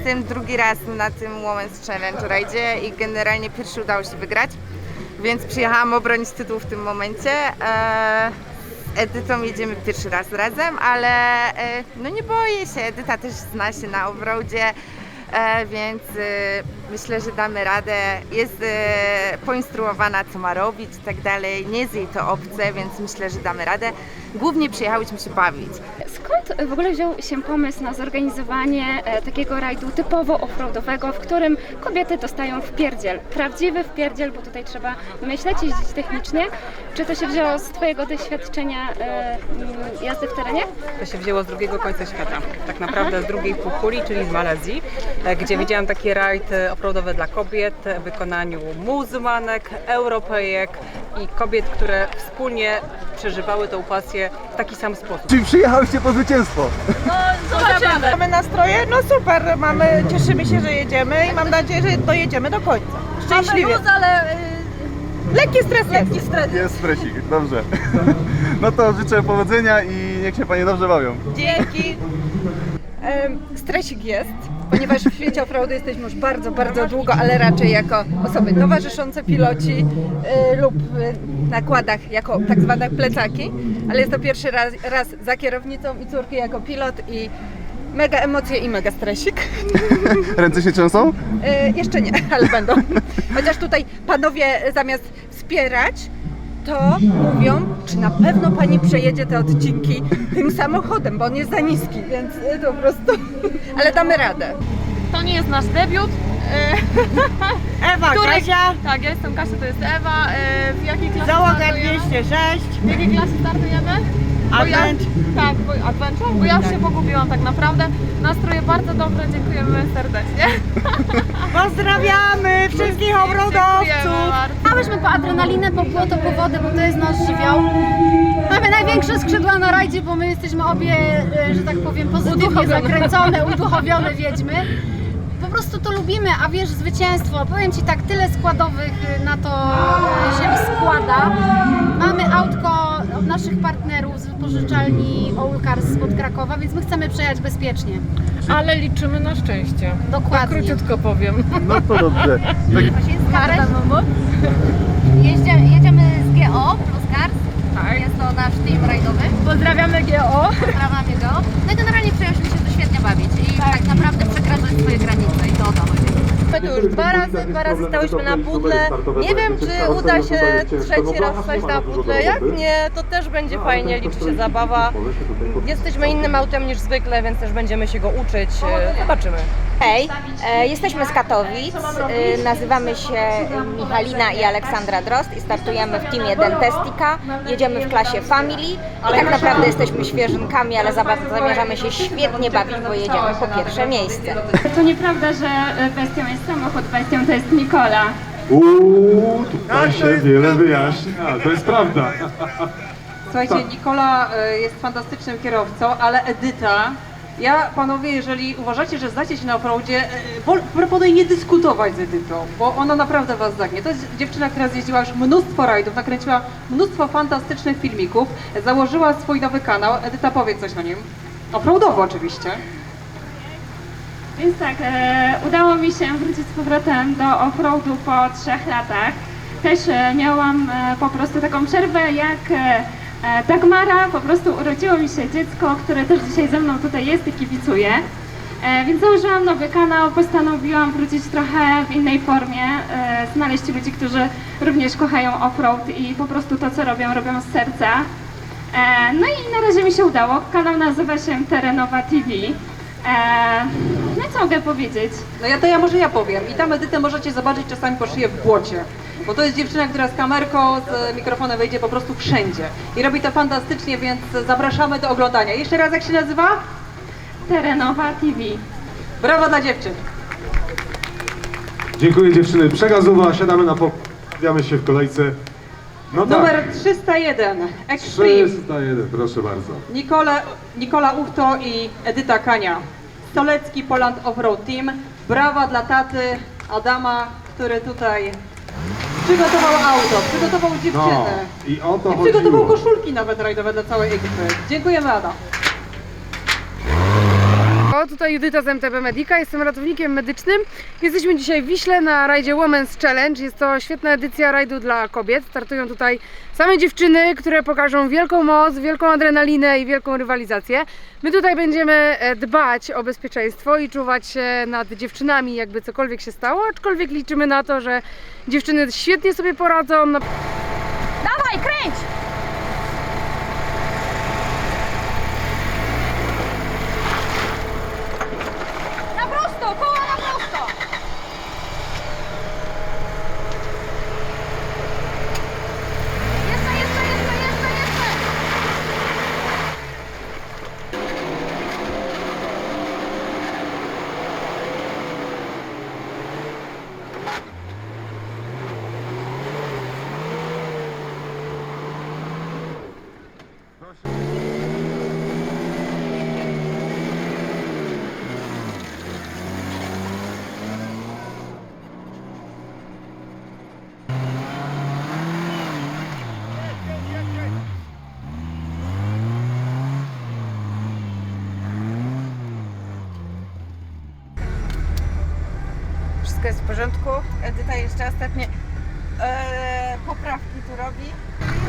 Jestem drugi raz na tym Women's Challenge Rajdzie i generalnie pierwszy udało się wygrać, więc przyjechałam obronić tytuł w tym momencie. E, Z Edytą jedziemy pierwszy raz razem, ale e, no nie boję się, Edyta też zna się na offroadzie, e, więc e, myślę, że damy radę. Jest e, poinstruowana, co ma robić i tak dalej, nie jest jej to obce, więc myślę, że damy radę. Głównie przyjechałyśmy się bawić. Skąd w ogóle wziął się pomysł na zorganizowanie e, takiego rajdu typowo offroadowego, w którym kobiety dostają wpierdziel? Prawdziwy wpierdziel, bo tutaj trzeba myśleć, jeździć technicznie. Czy to się wzięło z Twojego doświadczenia e, mm, jazdy w terenie? To się wzięło z drugiego końca świata, tak naprawdę z drugiej półkuli, czyli z Malezji, e, gdzie widziałam taki rajd e, offroadowy dla kobiet w wykonaniu muzułmanek, Europejek i kobiet, które wspólnie przeżywały tą pasję w taki sam sposób. Czyli przyjechałyście po zwycięstwo? Zobaczymy. Mamy nastroje? No super, mamy, cieszymy się, że jedziemy i mam nadzieję, że dojedziemy do końca. Szczęśliwie. Mamy luz, ale y, Lekki stres Lekki stres. Jest stresik, dobrze. No to życzę powodzenia i niech się Panie dobrze bawią. Dzięki. stresik jest, ponieważ w świecie offroadu jesteśmy już bardzo, bardzo długo, ale raczej jako osoby towarzyszące piloci y, lub y, na kładach jako tak zwane plecaki, ale jest to pierwszy raz, raz za kierownicą i córki jako pilot i mega emocje i mega stresik. Ręce się trzęsą? Y, jeszcze nie, ale będą. Chociaż tutaj panowie zamiast wspierać, to mówią, czy na pewno pani przejedzie te odcinki tym samochodem, bo on jest za niski, więc y, to po prostu. Ale damy radę. To nie jest nasz debiut. Ewa, Który- Kasia, Tak, ja jestem Kasia, to jest Ewa. E, W jakiej klasie załoga startujemy? 206, W jakiej klasie startujemy? Ja- Advent. Tak, bo Adventure, bo ja już się pogubiłam tak naprawdę. Nastroje bardzo dobre, dziękujemy serdecznie. Pozdrawiamy wszystkich obrodowców. A myśmy po adrenalinę, po błoto, po wodę, bo to jest nasz żywioł. Mamy największe skrzydła na rajdzie, bo my jesteśmy obie, e, że tak powiem, pozytywnie zakręcone, uduchowione wiedźmy. Po prostu to lubimy, a wiesz, zwycięstwo, powiem Ci tak, tyle składowych e, na to e, się składa. Mamy autko od naszych partnerów z wypożyczalni All Cars spod Krakowa, więc my chcemy przejechać bezpiecznie. Ale liczymy na szczęście. Dokładnie. Króciutko powiem. No to dobrze. Tak, Marta Momot. Jeździa, jedziemy z GO plus Cars. Tak. Jest to nasz team rajdowy. Pozdrawiamy GO. Pozdrawiamy go. No i generalnie przyjęliśmy się tu świetnie bawić i tak, naprawdę przekraczać swoje granice i to o to chodzi. My tu już dwa razy, dwa razy stałyśmy na pudle. Nie wiem, czy uda się trzeci raz wstać na pudle. Jak nie, to też będzie fajnie, liczy się zabawa. Jesteśmy innym autem niż zwykle, więc też będziemy się go uczyć. E, Zobaczymy. Hej, e, jesteśmy z Katowic, e, nazywamy się Michalina i Aleksandra Drost i startujemy w teamie Dentestica, jedziemy w klasie Family i tak naprawdę jesteśmy świeżynkami, ale zamierzamy się świetnie bawić, bo jedziemy po pierwsze miejsce. To nieprawda, że bestią jest samochód, bestią to jest Nikola. Uuu, tutaj się wiele wyjaśnia, to jest prawda. Słuchajcie, Nikola e, jest fantastycznym kierowcą, ale Edyta, ja panowie, jeżeli uważacie, że znacie się na offroadzie, e, wol- proponuję nie dyskutować z Edytą, bo ona naprawdę was zagnie. To jest dziewczyna, która zjeździła już mnóstwo rajdów, nakręciła mnóstwo fantastycznych filmików, założyła swój nowy kanał. Edyta, powie coś o nim. Offroadowo oczywiście. Więc tak, e, udało mi się wrócić z powrotem do offroadu po trzech latach. Też e, miałam e, po prostu taką przerwę jak e, e, Dagmara, po prostu urodziło mi się dziecko, które też dzisiaj ze mną tutaj jest i kibicuje. E, więc założyłam nowy kanał, postanowiłam wrócić trochę w innej formie, e, znaleźć ludzi, którzy również kochają offroad i po prostu to, co robią, robią z serca. E, no i na razie mi się udało. Kanał nazywa się Terenowa TV. E, no i co mogę powiedzieć? No ja to ja może ja powiem. I tam Edytę możecie zobaczyć czasami po szyję w błocie. Bo to jest dziewczyna, która z kamerką, z mikrofonem wejdzie po prostu wszędzie. I robi to fantastycznie, więc zapraszamy do oglądania. Jeszcze raz jak się nazywa? Terenowa TV. Brawo dla dziewczyn. Dziękuję dziewczyny. Przegazowa, siadamy na pok... Stawiamy się w kolejce. No tak, Numer 301, Extreme. 301, proszę bardzo. Nikola, Nikola Uchto i Edyta Kania. Stolecki Poland Offroad Team. Brawa dla taty Adama, który tutaj przygotował auto, przygotował dziewczynę. No i o to I przygotował chodziło. koszulki nawet rajdowe dla całej ekipy. Dziękujemy Adam. Państwo, tutaj Judyta z MTB Medica, jestem ratownikiem medycznym. Jesteśmy dzisiaj w Wiśle na rajdzie Women's Challenge. Jest to świetna edycja rajdu dla kobiet. Startują tutaj same dziewczyny, które pokażą wielką moc, wielką adrenalinę i wielką rywalizację. My tutaj będziemy e, dbać o bezpieczeństwo i czuwać się nad dziewczynami, jakby cokolwiek się stało, aczkolwiek liczymy na to, że dziewczyny świetnie sobie poradzą. Dawaj, kręć! Na prosto, koła na prosto! Jeszcze, jeszcze, jeszcze, jeszcze, jeszcze! Wszystko jest w porządku. Edyta jeszcze ostatnie e, poprawki tu robi.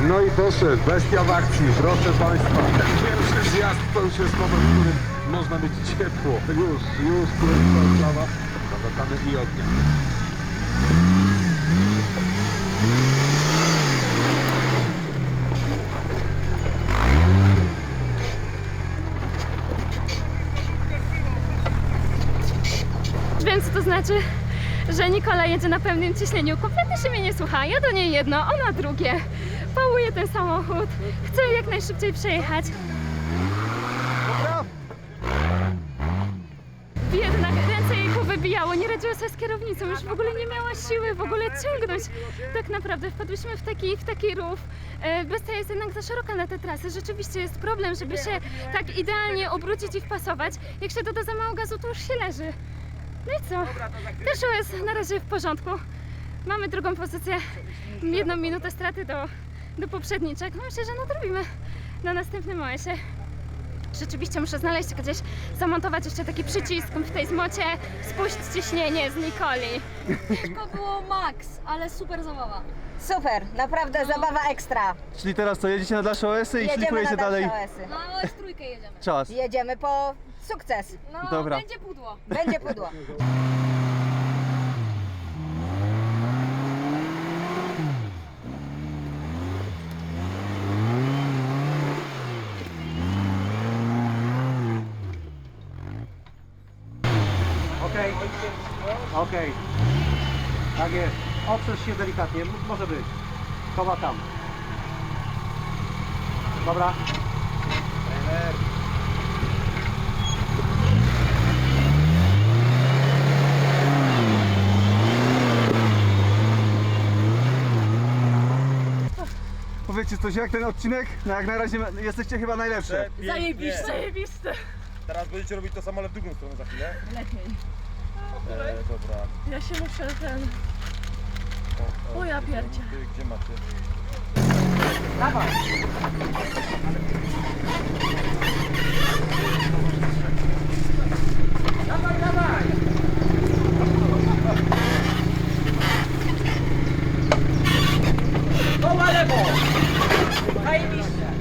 No i proszę, bestia w akcji, proszę Państwa. Ten pierwszy zjazd to już jest moment, w którym można mieć ciepło. Już, już, królewska sprawa. Zawracamy i ognia. Więc to znaczy, że Nikola jedzie na pełnym ciśnieniu. Kompletnie się mnie nie słucha. Ja do niej jedno, ona drugie. Pałuję ten samochód. Chcę jak najszybciej przejechać. Jednak ręce jej powybijało, nie radziła sobie z kierownicą, już w ogóle nie miała siły w ogóle ciągnąć. Tak naprawdę wpadłyśmy w taki, w taki rów. E, Bestia jest jednak za szeroka na te trasy. Rzeczywiście jest problem, żeby się tak idealnie obrócić i wpasować. Jak się doda za mało gazu, to już się leży. No i co? Też jest na razie w porządku. Mamy drugą pozycję, jedną minutę straty do, do poprzedniczek. No myślę, że nadrobimy na następnym OS-ie. Rzeczywiście muszę znaleźć gdzieś, zamontować jeszcze taki przycisk w tej zmocie, spuść ciśnienie z Nikoli. Ciężko było max, ale super zabawa. Super, naprawdę zabawa ekstra. Czyli teraz co, jedziecie na dalsze OS-y i Jedziemy szlifujecie na dalej dalsze OS-y. Na OS trójkę jedziemy. czas. Jedziemy po sukces. No, Dobra. będzie pudło. Będzie pudło. Okej. Okej. Tak jest. Oprzesz się delikatnie. M- Może być. Koła tam. Dobra. Powiedzcie coś, jak ten odcinek? No jak na razie jesteście chyba najlepsze. Zajebiście. Zajebiście. Teraz będziecie robić to samo, ale w drugą stronę za chwilę. Lepiej. E, dobra. Ja się muszę ten... O, O ja pierdzie. Ty, gdzie macie? Koła lewo! Zajebiście!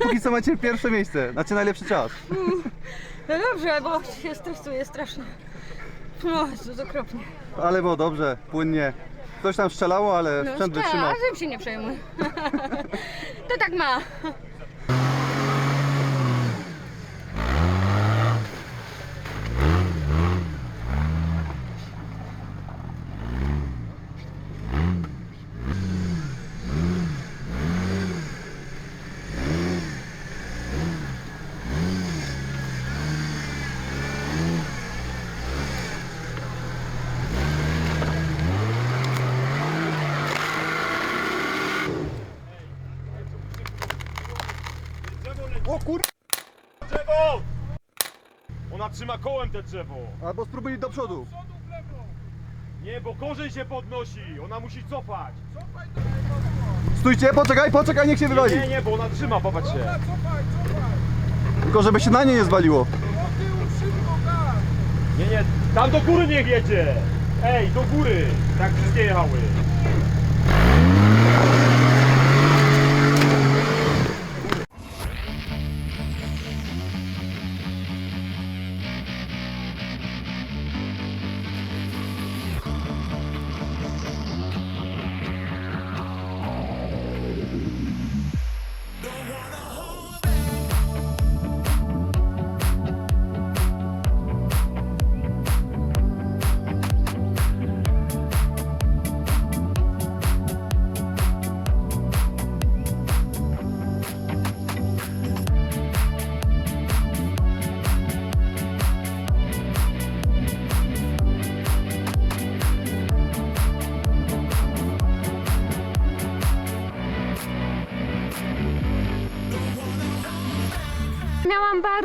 Ale póki co macie pierwsze miejsce, znaczy najlepszy czas. No dobrze, bo się stresuję strasznie. No, to okropnie. Ale było dobrze, płynnie. Coś tam strzelało, ale No, sprzęt wytrzymał. żebym się nie przejmuj. to tak ma. Ona trzyma kołem te drzewo. Albo spróbuj do przodu. Nie, bo korzeń się podnosi. Ona musi cofać. Stójcie, poczekaj, poczekaj, niech się wywali. Nie, nie, bo ona trzyma, popatrz się. Tylko żeby się na nie nie zwaliło. Nie, nie, tam do góry niech jedzie. Ej, do góry. Tak wszystkie jechały.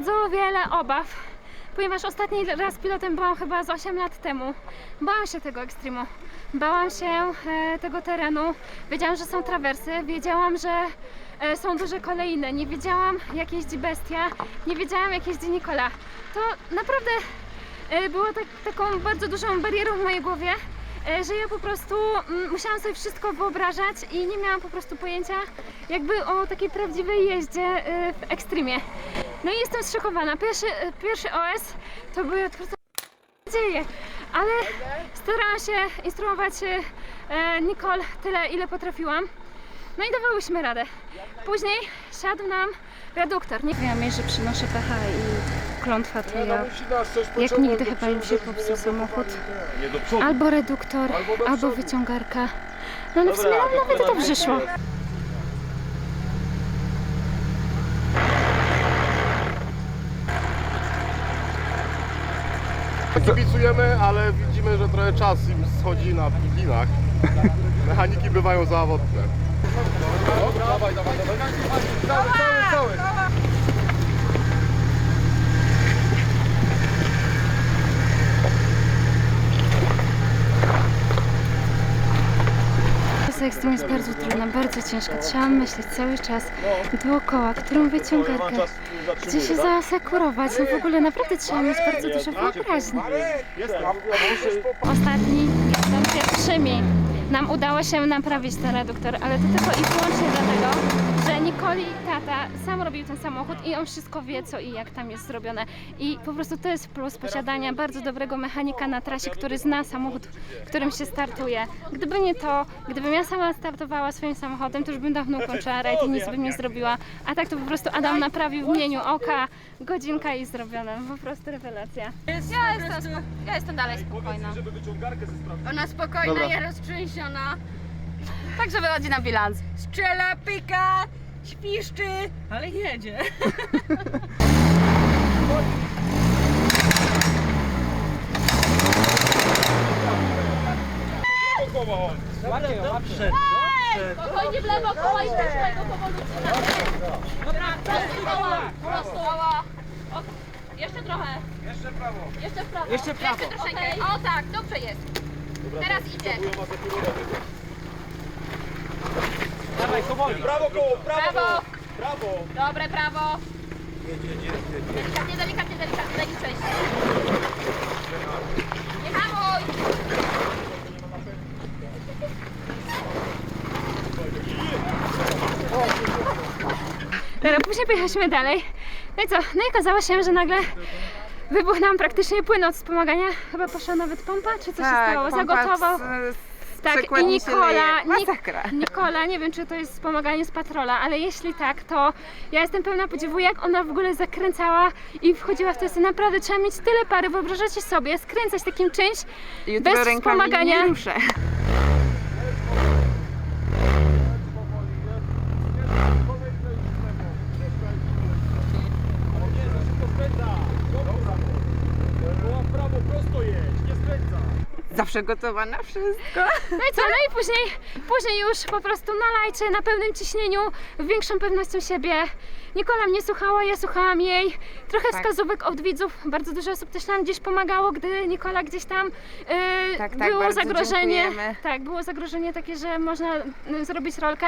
Bardzo wiele obaw, ponieważ ostatni raz pilotem byłam chyba z 8 lat temu. Bałam się tego ekstremu, bałam się e, tego terenu, wiedziałam, że są trawersy, wiedziałam, że e, są duże kolejne, nie wiedziałam jak jeździ bestia, nie wiedziałam jak jeździ Nikola. To naprawdę e, było tak, taką bardzo dużą barierą w mojej głowie, że ja po prostu mm, musiałam sobie wszystko wyobrażać i nie miałam po prostu pojęcia jakby o takiej prawdziwej jeździe e, w ekstremie. No i jestem zszokowana. Pierwszy, e, pierwszy OS to były odwrócone dzieje, ale starałam się instruować e, Nicole tyle, ile potrafiłam. No i dawałyśmy radę. Później siadł nam reduktor. Nie wiem, że przynoszę pecha i klątwa to ja. Jak nigdy chyba im się popsuł samochód. Albo reduktor, Albo wyciągarka. No ale w sumie nam to nawet to dobrze szło. Kibicujemy, ale widzimy, że trochę czas im schodzi na linach. Mechaniki bywają zawodne. Dawaj, dawaj, dawaj. Jazda ekstrem jest bardzo trudna, bardzo ciężka. Trzeba myśleć cały czas dookoła, którą wyciągarkę, gdzie się zaasekurować. No w ogóle naprawdę trzeba mieć bardzo dużo wyobraźni. Ostatni są pierwszymi. Nam udało się naprawić ten reduktor, ale to tylko i wyłącznie dlatego, Nikoli tata sam robił ten samochód i on wszystko wie co i jak tam jest zrobione. I po prostu to jest plus posiadania bardzo dobrego mechanika na trasie, który zna samochód, którym się startuje. Gdyby nie to, gdybym ja sama startowała swoim samochodem, to już bym dawno ukończyła rajd i nic bym nie zrobiła. A tak to po prostu Adam naprawił w mnieniu oka, godzinka i zrobione. Po prostu rewelacja. Ja jestem, spo- ja jestem dalej spokojna. Żeby wyciągarkę ze sprawdzić. Ona spokojna, Dobra. ja roztrzęsiona. Także wychodzi na bilans. Strzela, pyka, świszczy, ale jedzie. Ładnie, ładnie. Spokojnie w lewo, koła i puszczaj go powolutku na Dobra, prosto koła, prosto koła. Jeszcze trochę. Jeszcze prawo. Jeszcze w prawo. Jeszcze w prawo. Jeszcze troszeczkę. O tak, dobrze jest. Teraz idzie. Dawaj, powoli. Prawo koło, prawo. Prawo. Prawo. Dobre, prawo. Delikatnie, delikatnie, delikatnie, daj mi przejść. Nie hamuj! Dobra, później pojechaliśmy dalej. No i co? No i okazało się, że nagle wybuchł nam praktycznie płyn od wspomagania. Chyba poszła nawet pompa, czy co się Tak, stało? Zagotował. z- z- Tak, i przekładni się Nikola, leje. Nik- Masakra. Nikola, nie wiem czy to jest wspomaganie z patrola, ale jeśli tak, to ja jestem pełna podziwu, jak ona w ogóle zakręcała i wchodziła w to. Jest naprawdę trzeba mieć tyle pary, wyobrażacie sobie, skręcać takim czymś Jutro bez wspomagania. nie ruszę. Koła w prawo, prosto jedź, nie skręca. Zawsze gotowa na wszystko. No i co, no i później, później już po prostu na lajcie, na pełnym ciśnieniu, większą pewnością siebie Nikola mnie słuchała, ja słuchałam jej. Trochę Tak. wskazówek od widzów, bardzo dużo osób też nam gdzieś pomagało, gdy Nikola gdzieś tam e, Tak, tak, było zagrożenie. dziękujemy. Tak, było zagrożenie takie, że można zrobić rolkę.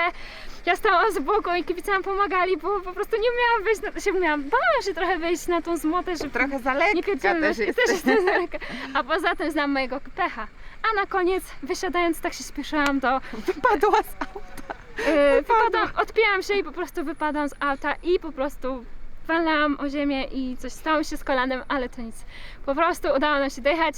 Ja stałam z boku i kibice nam pomagali, bo po prostu nie umiałam wyjść na się umiałam, bałam się trochę wyjść na tą zmotę, że Trochę za lekka też też jesteś. jestem lekka. A poza tym znam mojego pecha. A na koniec, wysiadając, tak się spieszyłam, to Wypadła z auta. Yy, wypadam, odpięłam się i po prostu wypadam z auta i po prostu walnęłam o ziemię i coś stało się z kolanem, ale to nic. Po prostu udało nam się dojechać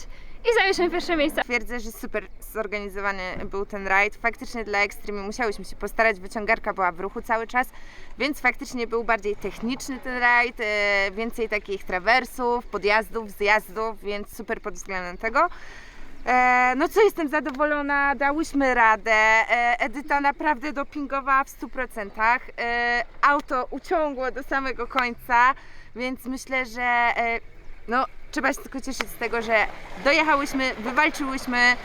i zajęliśmy pierwsze miejsce. Twierdzę, że super zorganizowany był ten rajd. Faktycznie dla Extreme musiałyśmy się postarać, wyciągarka była w ruchu cały czas, więc faktycznie był bardziej techniczny ten rajd, e, więcej takich trawersów, podjazdów, zjazdów, więc super pod względem tego. E, No co, jestem zadowolona, dałyśmy radę. E, Edyta naprawdę dopingowała w 100%. E, Auto uciągło do samego końca, więc myślę, że no, trzeba się tylko cieszyć z tego, że dojechałyśmy, wywalczyłyśmy.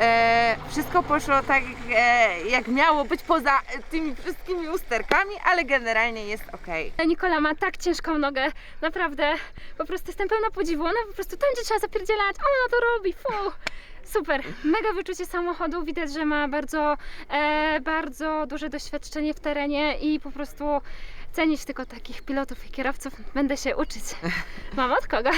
E, wszystko poszło tak, e, jak miało być poza tymi wszystkimi usterkami, ale generalnie jest ok. Nikola ma tak ciężką nogę, naprawdę, po prostu jestem pełna podziwu. Ona po prostu tam, gdzie trzeba zapierdzielać, ona to robi, fu! Super, mega wyczucie samochodu, widać, że ma bardzo, e, bardzo duże doświadczenie w terenie i po prostu cenić tylko takich pilotów i kierowców. Będę się uczyć. Mam od kogo.